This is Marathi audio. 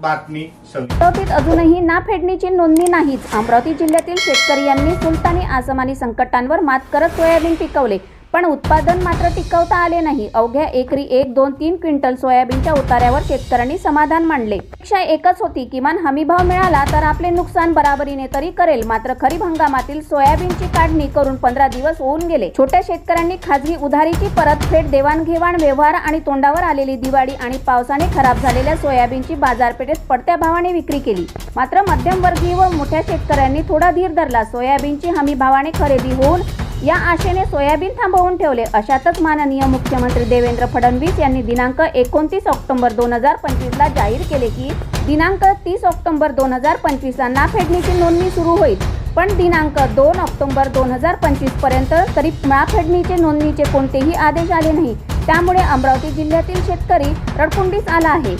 बातमी सविस्तर अमरावतीत अजूनही नाफेडणीची नोंदणी नाहीच. अमरावती जिल्ह्यातील शेतकरी यांनी सुलतानी आसमानी संकटांवर मात करत सोयाबीन पिकवले. पण उत्पादन मात्र टिकवता आले नाही. अवघ्या एकरी एक दोन तीन क्विंटल सोयाबीनच्या उतार्यावर शेतकऱ्यांनी समाधान मानले पेक्षा एकच होती किमान हमीभाव मिळाला तर आपले नुकसान बराबरीने तरी करेल. मात्र खरीप हंगामातील सोयाबीनची काढणी करून पंधरा दिवस होऊन गेले. छोट्या शेतकऱ्यांनी खाजगी उधारीची परतफेड देवाणघेवाण व्यवहार आणि तोंडावर आलेली दिवाळी आणि पावसाने खराब झालेल्या सोयाबीनची बाजारपेठेत पडत्या भावाने विक्री केली. मात्र मध्यमवर्गीय व मोठ्या शेतकऱ्यांनी थोडा धीर धरला. सोयाबीनची हमी भावाने खरेदी होऊन या आशेने सोयाबीन थांबवून ठेवले. अशातच माननीय मुख्यमंत्री देवेंद्र फडणवीस यांनी दिनांक एकोणतीस ऑक्टोबर दोन हजार पंचवीसला जाहीर केले की दिनांक तीस ऑक्टोबर दोन हजार पंचवीसला नाफेडणीची नोंदणी सुरू होईल. पण दिनांक दोन ऑक्टोबर दोन हजार पंचवीसपर्यंत तरी नाफेडणीचे नोंदणीचे कोणतेही आदेश आले नाही. त्यामुळे अमरावती जिल्ह्यातील शेतकरी रडकुंडीस आला आहे.